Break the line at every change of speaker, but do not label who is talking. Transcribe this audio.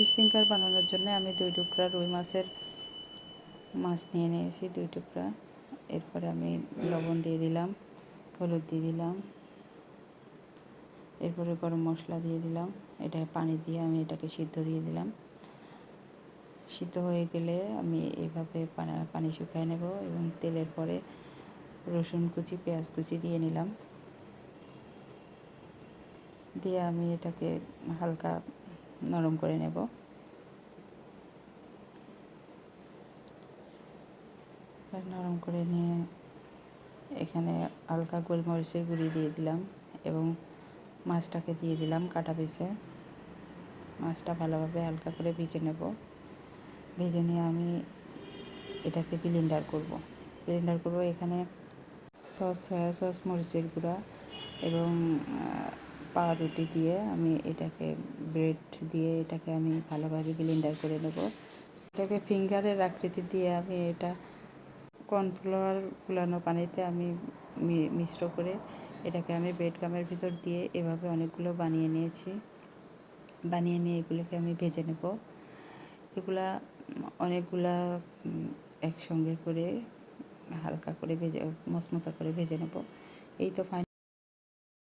Fish finger বানানোর জন্য আমি দুই টুকরা রুই মাছের মাছ নিয়ে নিয়েছি, দুই টুকরা। এরপরে আমি লবণ দিয়ে দিলাম, হলুদ দিয়ে দিলাম। এরপরে গরম মশলা দিয়ে দিলাম, এটা পানি দিয়ে আমি এটাকে সিদ্ধ দিয়ে দিলাম। সিদ্ধ হয়ে গেলে আমি এইভাবে পানা- পানি শুকিয়ে নেব এবং তেলের পরে রসুন কুচি, পেঁয়াজ কুচি দিয়ে নিলাম। দিয়ে আমি এটাকে হালকা নরম করে নেব। নরম করে নিয়ে এখানে হালকা গোলমরিচের গুঁড়ি দিয়ে দিলাম এবং মাছটাকে দিয়ে দিলাম কাটা পিসে। মাছটা ভালোভাবে হালকা করে ভেজে নেব। ভেজে নিয়ে আমি এটাকে ব্লেন্ডার করব। ব্লেন্ডার করব এখানে সস, সয়া সস, মরিচের গুঁড়া এবং পাউরুটি দিয়ে আমি এটাকে ব্রেড দিয়ে এটাকে আমি ভালোভাবে ব্লেন্ডার করে নেব। এটাকে ফিঙ্গারের আকৃতি দিয়ে আমি এটা কর্নফ্লাওয়ার গুলানো পানিতে আমি মিশ্র করে এটাকে আমি ব্রেড গামের ভিতর দিয়ে এভাবে অনেকগুলো বানিয়ে নিয়েছি। বানিয়ে নিয়ে এগুলোকে আমি ভেজে নেব। এগুলা অনেকগুলা একসঙ্গে করে হালকা করে ভেজে, মশমশা করে ভেজে নেব। এই তো ফাইন